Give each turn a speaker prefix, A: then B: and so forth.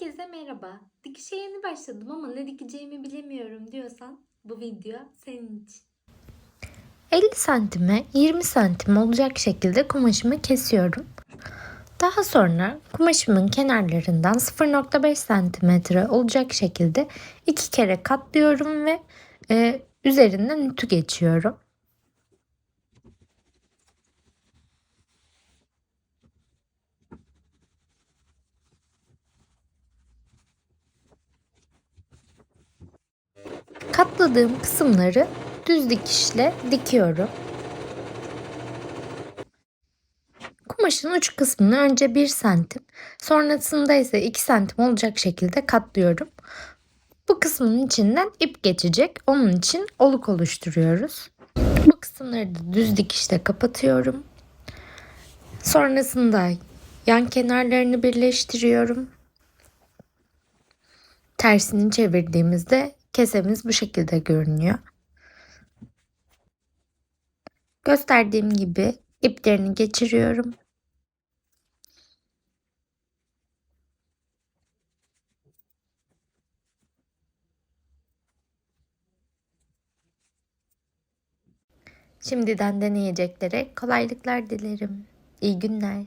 A: Herkese merhaba. Dikişe yeni başladım ama ne dikeceğimi bilemiyorum diyorsan bu video senin için. 50 santime 20 santim olacak şekilde kumaşımı kesiyorum. Daha sonra kumaşımın kenarlarından 0.5 santimetre olacak şekilde iki kere katlıyorum ve e, üzerinden ütü geçiyorum. Katladığım kısımları düz dikişle dikiyorum. Kumaşın uç kısmını önce 1 santim, sonrasında ise 2 santim olacak şekilde katlıyorum. Bu kısmın içinden ip geçecek. Onun için oluk oluşturuyoruz. Bu kısımları da düz dikişle kapatıyorum. Sonrasında yan kenarlarını birleştiriyorum. Tersini çevirdiğimizde kesemiz bu şekilde görünüyor. Gösterdiğim gibi iplerini geçiriyorum. Şimdiden deneyeceklere kolaylıklar dilerim. İyi günler.